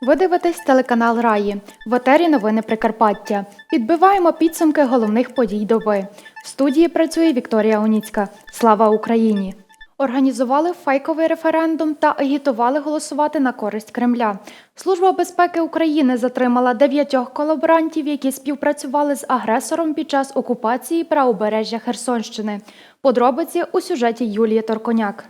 Ви дивитесь телеканал Раї. В етері новини Прикарпаття. Підбиваємо підсумки головних подій доби. В студії працює Вікторія Уніцька. Слава Україні! Організували фейковий референдум та агітували голосувати на користь Кремля. Служба безпеки України затримала дев'ятьох колаборантів, які співпрацювали з агресором під час окупації правобережжя Херсонщини. Подробиці у сюжеті Юлії Торконяк.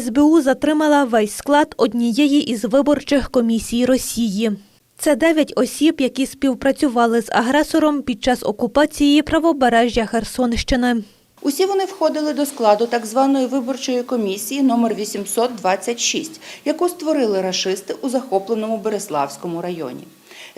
СБУ затримала весь склад однієї із виборчих комісій Росії. Це дев'ять осіб, які співпрацювали з агресором під час окупації правобережжя Херсонщини. Усі вони входили до складу так званої виборчої комісії номер 826, яку створили рашисти у захопленому Береславському районі.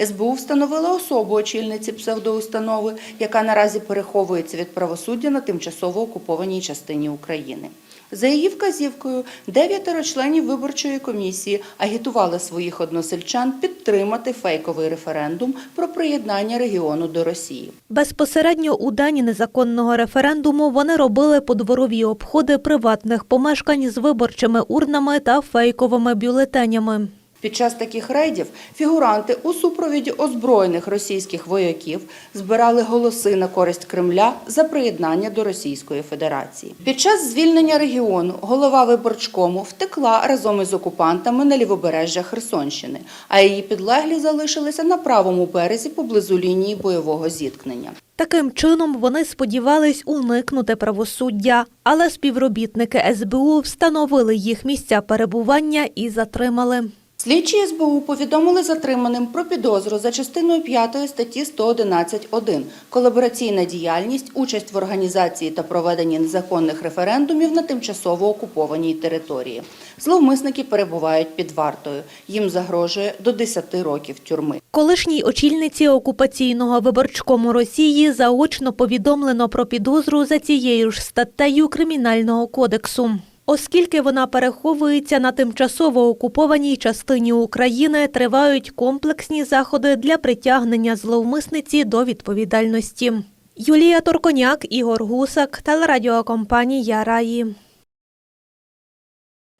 СБУ встановила особу очільниці псевдоустанови, яка наразі переховується від правосуддя на тимчасово окупованій частині України. За її вказівкою, дев'ятеро членів виборчої комісії агітували своїх односельчан підтримати фейковий референдум про приєднання регіону до Росії. Безпосередньо у день незаконного референдуму вони робили подворові обходи приватних помешкань з виборчими урнами та фейковими бюлетенями. Під час таких рейдів фігуранти у супровіді озброєних російських вояків збирали голоси на користь Кремля за приєднання до Російської Федерації. Під час звільнення регіону голова виборчкому втекла разом із окупантами на лівобережжя Херсонщини, а її підлеглі залишилися на правому березі поблизу лінії бойового зіткнення. Таким чином вони сподівались уникнути правосуддя, але співробітники СБУ встановили їх місця перебування і затримали. Слідчі СБУ повідомили затриманим про підозру за частиною 5 статті 111.1 колабораційна діяльність, участь в організації та проведенні незаконних референдумів на тимчасово окупованій території. Зловмисники перебувають під вартою. Їм загрожує до 10 років тюрми. Колишній очільниці окупаційного виборчкому Росії заочно повідомлено про підозру за цією ж статтею Кримінального кодексу. Оскільки вона переховується на тимчасово окупованій частині України, тривають комплексні заходи для притягнення зловмисниці до відповідальності. Юлія Торконяк, Ігор Гусак, телерадіокомпанія Раї.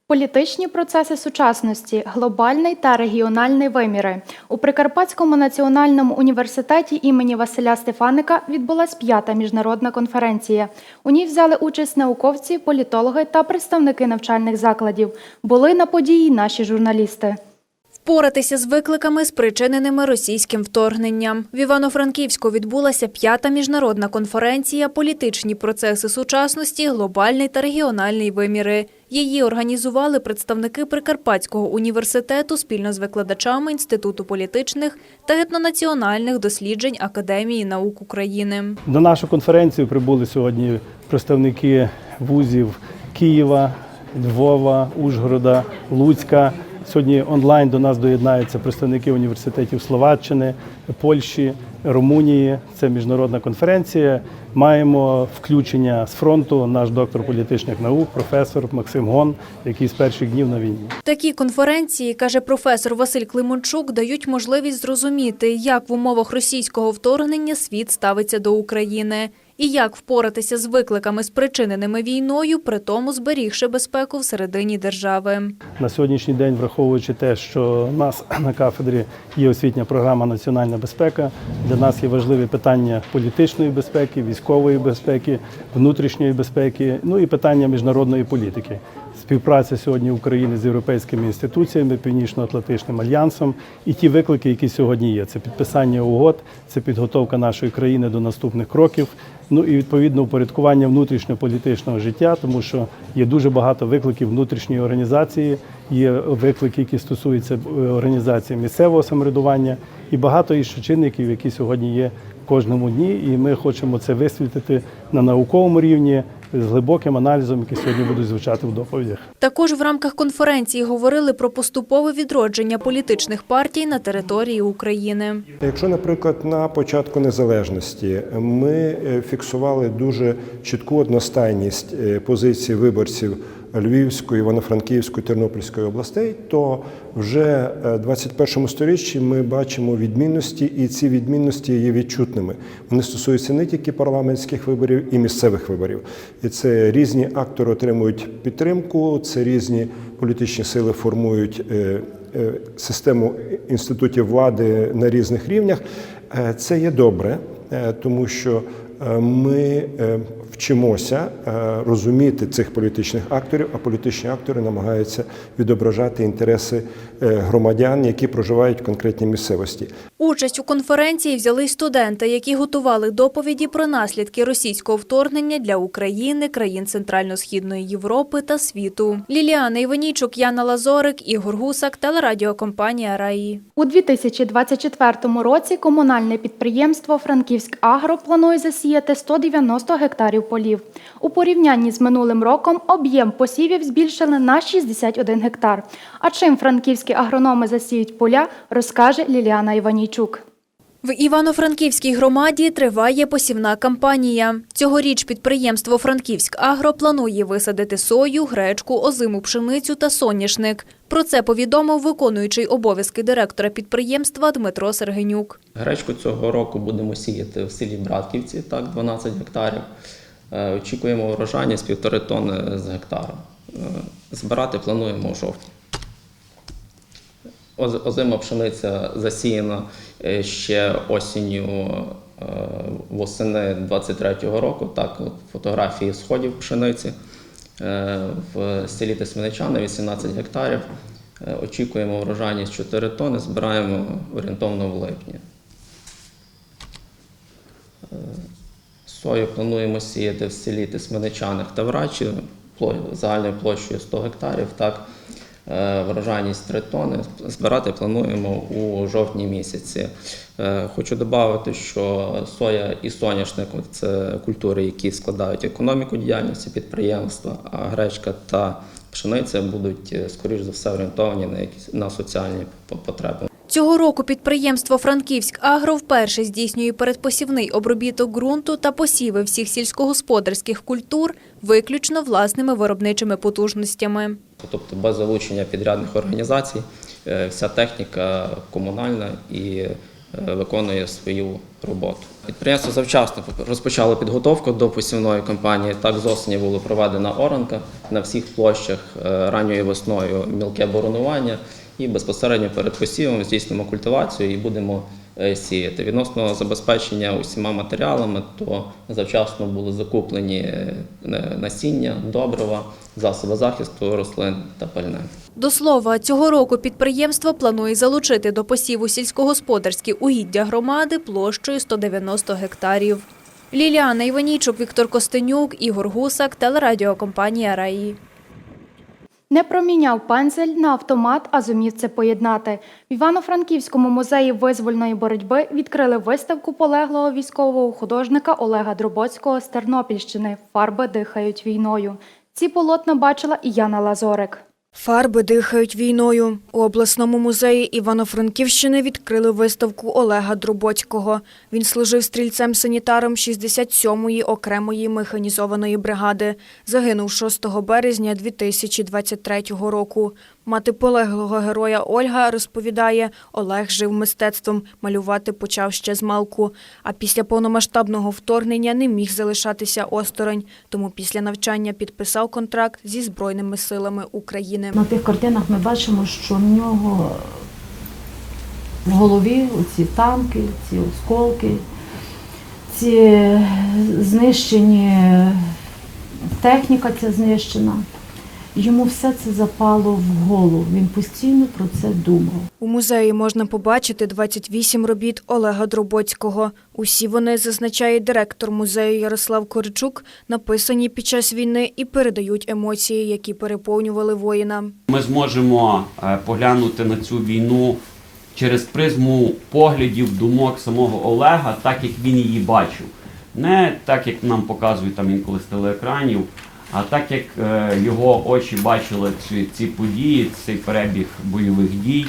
Політичні процеси сучасності, глобальний та регіональний виміри. У Прикарпатському національному університеті імені Василя Стефаника відбулась п'ята міжнародна конференція. У ній взяли участь науковці, політологи та представники навчальних закладів. Були на події наші журналісти. Впоратися з викликами, спричиненими російським вторгненням. В Івано-Франківську відбулася п'ята міжнародна конференція «Політичні процеси сучасності, глобальний та регіональний виміри». Її організували представники Прикарпатського університету спільно з викладачами Інституту політичних та етнонаціональних досліджень Академії наук України. До нашу конференцію прибули сьогодні представники вузів Києва, Львова, Ужгорода, Луцька. Сьогодні онлайн до нас доєднаються представники університетів Словаччини, Польщі, Румунії. Це міжнародна конференція. Маємо включення з фронту наш доктор політичних наук, професор Максим Гон, який з перших днів на війні. Такі конференції, каже професор Василь Климончук, дають можливість зрозуміти, як в умовах російського вторгнення світ ставиться до України і як впоратися з викликами, спричиненими війною, при тому зберігши безпеку всередині держави. На сьогоднішній день, враховуючи те, що у нас на кафедрі є освітня програма Національна безпека, для нас є важливі питання політичної безпеки, військової безпеки, внутрішньої безпеки, ну і питання міжнародної політики. Співпраця сьогодні України з європейськими інституціями, Північно-Атлантичним альянсом і ті виклики, які сьогодні є. Це підписання угод, це підготовка нашої країни до наступних кроків. Ну і відповідно упорядкування внутрішньополітичного життя, тому що є дуже багато викликів внутрішньої організації, є виклики, які стосуються е, організації місцевого самоврядування, і багато інших чинників, які сьогодні є в кожному дні. І ми хочемо це висвітлити на науковому рівні з глибоким аналізом, які сьогодні будуть звучати в доповідях. Також в рамках конференції говорили про поступове відродження політичних партій на території України. Якщо, наприклад, на початку незалежності ми е, фіксували дуже чітку одностайність е, позиції виборців Львівської, Івано-Франківської, Тернопільської областей, то вже е, в 21 сторіччі ми бачимо відмінності, і ці відмінності є відчутними. Вони стосуються не тільки парламентських виборів і місцевих виборів. І це різні актори отримують підтримку, це різні політичні сили формують е, е, систему інститутів влади на різних рівнях. Це є добре, тому що ми е, вчимося е, розуміти цих політичних акторів, а політичні актори намагаються відображати інтереси е, громадян, які проживають в конкретній місцевості. Участь у конференції взяли студенти, які готували доповіді про наслідки російського вторгнення для України, країн Центрально-Східної Європи та світу. Ліліана Іванійчук, Яна Лазорик, Ігор Гусак, телерадіокомпанія Раї. У 2024 році комунальне підприємство Франківськ Агро планує засіяти 190 гектарів полів. У порівнянні з минулим роком об'єм посівів збільшили на 61 гектар. А чим франківські агрономи засіють поля, розкаже Ліліана Іванійчук. В Івано-Франківській громаді триває посівна кампанія. Цьогоріч підприємство Франківськ Агро планує висадити сою, гречку, озиму пшеницю та соняшник. Про це повідомив виконуючий обов'язки директора підприємства Дмитро Сергенюк. Гречку цього року будемо сіяти в селі Братківці, так, 12 гектарів. Е, Очікуємо врожайність півтори тонни з гектара. Е, Збирати плануємо у жовтні. Оз- Озима пшениця засіяна е, ще осінню е, восени 23-го року. Так, от фотографії сходів пшениці Е, в селі Тисменичани 18 гектарів. Очікуємо врожайність 4 тонни, збираємо орієнтовно в липні. Сою плануємо сіяти в селі Тисменичанах та Врачі загальною площею 100 гектарів. Так, врожайність 3 тонни. Збирати плануємо у жовтні місяці. Е, Хочу додати, що соя і соняшник – це культури, які складають економіку діяльності підприємства, а гречка та пшениця будуть, е, скоріш за все, орієнтовані на, якісь, на соціальні потреби. Цього року підприємство Франківськ Агро вперше здійснює передпосівний обробіток ґрунту та посіви всіх сільськогосподарських культур виключно власними виробничими потужностями. Тобто без залучення підрядних організацій е, вся техніка комунальна і е, виконує свою роботу. Підприємство завчасно розпочало підготовку до посівної кампанії. Так, з осені була проведена оранка на всіх площах е, ранньою весною мілке боронування і безпосередньо перед посівом здійснимо культивацію і будемо сіяти. Відносно забезпечення усіма матеріалами, то завчасно були закуплені е, насіння, добрива, засоби захисту рослин та пальне. До слова, цього року підприємство планує залучити до посіву сільськогосподарські угіддя громади площею 190 гектарів. Ліліана Іванійчук, Віктор Костенюк, Ігор Гусак, телерадіокомпанія Раї. Не проміняв пензель на автомат, а зумів це поєднати. В Івано-Франківському музеї визвольної боротьби відкрили виставку полеглого військового художника Олега Дробоцького з Тернопільщини Фарби дихають війною. Ці полотна бачила і Яна Лазорик. Фарби дихають війною. У обласному музеї Івано-Франківщини відкрили виставку Олега Друботького. Він служив стрільцем-санітаром 67-ї окремої механізованої бригади. Загинув 6 березня 2023 року. Мати полеглого героя Ольга розповідає, Олег жив мистецтвом, малювати почав ще з малку. А після повномасштабного вторгнення не міг залишатися осторонь. Тому після навчання підписав контракт зі Збройними силами України. На тих картинах ми бачимо, що в нього в голові ці танки, ці осколки, ці знищені техніка ця знищена. Йому все це запало в голову. Він постійно про це думав. У музеї можна побачити 28 робіт Олега Дробоцького. Усі вони, зазначає директор музею Ярослав Коричук, написані під час війни і передають емоції, які переповнювали воїна. Ми зможемо е, поглянути на цю війну через призму поглядів, думок самого Олега, так як він її бачив. Не так, як нам показують там інколи з телеекранів, а так як е, його очі бачили ці, ці події, цей перебіг бойових дій,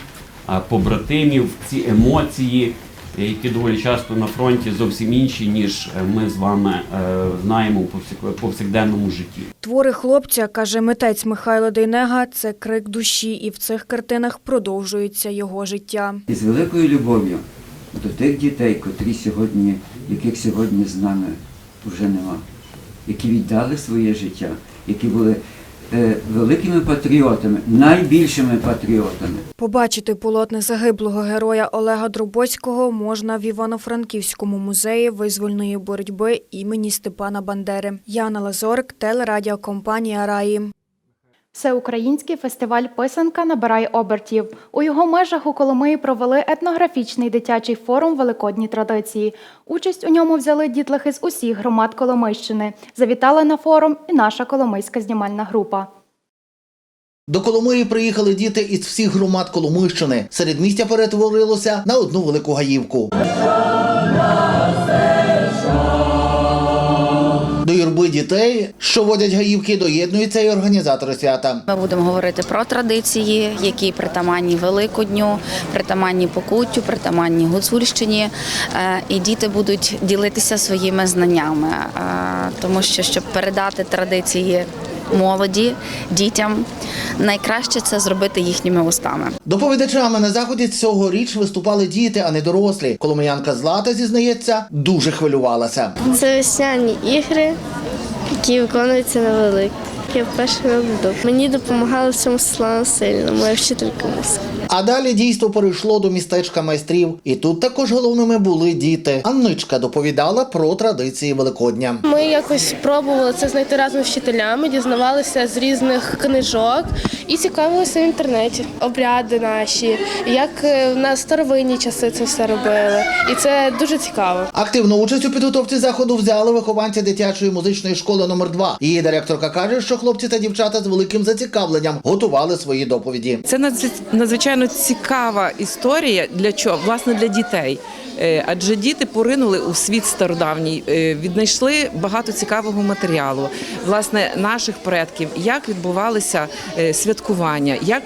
е, побратимів, ці емоції. які доволі часто на фронті зовсім інші, ніж ми з вами е, знаємо у повсякденному житті. Твори хлопця, каже митець Михайло Дейнега, це крик душі, і в цих картинах продовжується його життя. І з великою любов'ю до тих дітей, котрі сьогодні, яких сьогодні з нами вже нема, які віддали своє життя, які були е, великими патріотами, найбільшими патріотами. Побачити полотне загиблого героя Олега Дробоцького можна в Івано-Франківському музеї визвольної боротьби імені Степана Бандери. Яна Лазорик, телерадіокомпанія Раї. Всеукраїнський фестиваль Писанка набирає обертів. У його межах у Коломиї провели етнографічний дитячий форум Великодні традиції. Участь у ньому взяли дітлахи з усіх громад Коломийщини. Завітала на форум і наша коломийська знімальна група. До Коломиї приїхали діти із всіх громад Коломийщини. Середмістя перетворилося на одну велику гаївку. Юрби дітей, що водять гаївки, доєднуються і організатори свята. Ми будемо говорити про традиції, які притаманні Великодню, притаманні Покуттю, притаманні Гуцульщині. Е, І діти будуть ділитися своїми знаннями, Е, тому що щоб передати традиції молоді, дітям, найкраще це зробити їхніми устами. Доповідачами на заході цьогоріч виступали діти, а не дорослі. Коломиянка Злата зізнається, дуже хвилювалася. Це весняні ігри, які виконуються на велик. Я вперше роблю. Мені допомагала в цьому Світлана сильно, моя вчителька музики. А далі дійство перейшло до містечка майстрів. І тут також головними були діти. Анничка доповідала про традиції Великодня. Ми якось пробували це знайти разом з вчителями, дізнавалися з різних книжок і цікавилися в інтернеті. Обряди наші, як е, на старовинні часи це все робили. І це дуже цікаво. Активну участь у підготовці заходу взяли вихованці дитячої музичної школи номер 2 Її директорка каже, що хлопці та дівчата з великим зацікавленням готували свої доповіді. Це надзвич- надзвичайно цікава історія для чого? Власне для дітей. Е, Адже діти поринули у світ стародавній, е, віднайшли багато цікавого матеріалу, власне, наших предків, як відбувалися е, святкування, як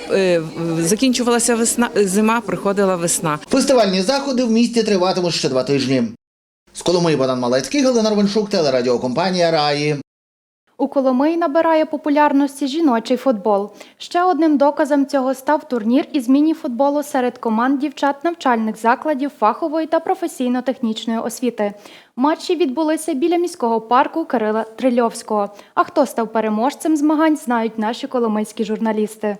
закінчувалася весна, зима, приходила весна. Фестивальні заходи в місті триватимуть ще два тижні. З Коломиї Богдан Малецький, Галина Ровеншук, телерадіокомпанія Раї. У Коломиї набирає популярності жіночий футбол. Ще одним доказом цього став турнір із міні-футболу серед команд дівчат навчальних закладів фахової та професійно-технічної освіти. Матчі відбулися біля міського парку Кирила Трильовського. А хто став переможцем змагань, знають наші коломийські журналісти.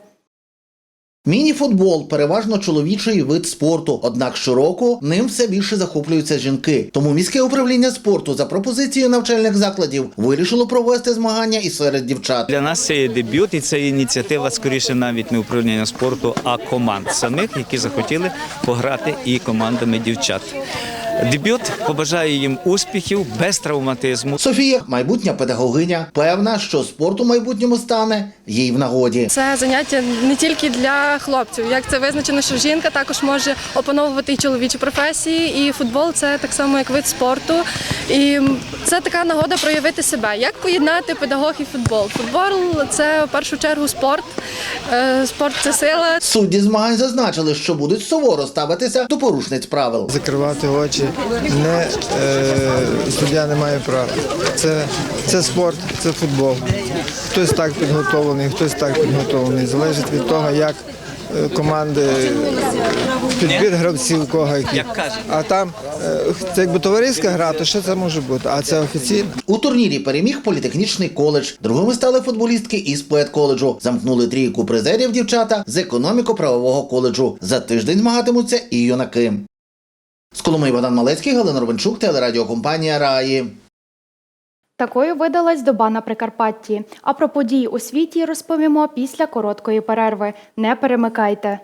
Міні-футбол переважно чоловічий вид спорту, однак щороку ним все більше захоплюються жінки. Тому міське управління спорту за пропозицією навчальних закладів вирішило провести змагання і серед дівчат. Для нас це є дебют, і це ініціатива скоріше навіть не управління спорту, а команд самих, які захотіли пограти і командами дівчат. Дебют побажаю їм успіхів без травматизму. Софія, майбутня педагогиня, певна, що спорт у майбутньому стане їй в нагоді. Це заняття не тільки для хлопців. Як це визначено, що жінка також може опановувати і чоловічі професії, і футбол це так само як вид спорту. І це така нагода проявити себе. Як поєднати педагог і футбол? Футбол це в першу чергу спорт. Е, Спорт це сила. Судді змагань зазначили, що будуть суворо ставитися до порушниць правил. Закривати очі не е, суддя не має права. Це, це спорт, це футбол. Хтось так підготовлений, хтось так підготовлений. Залежить від того, як е, команди підбір гравців кого який. А там е, це якби товариська гра, то що це може бути? А це офіційно. У турнірі переміг політехнічний коледж. Другими стали футболістки із педколеджу. Замкнули трійку призерів дівчата з економіко-правового коледжу. За тиждень змагатимуться і юнаки. З Коломи Богдан Малецький, Галина Ровенчук, телерадіокомпанія Раї. Такою видалась доба на Прикарпатті. А про події у світі розповімо після короткої перерви. Не перемикайте.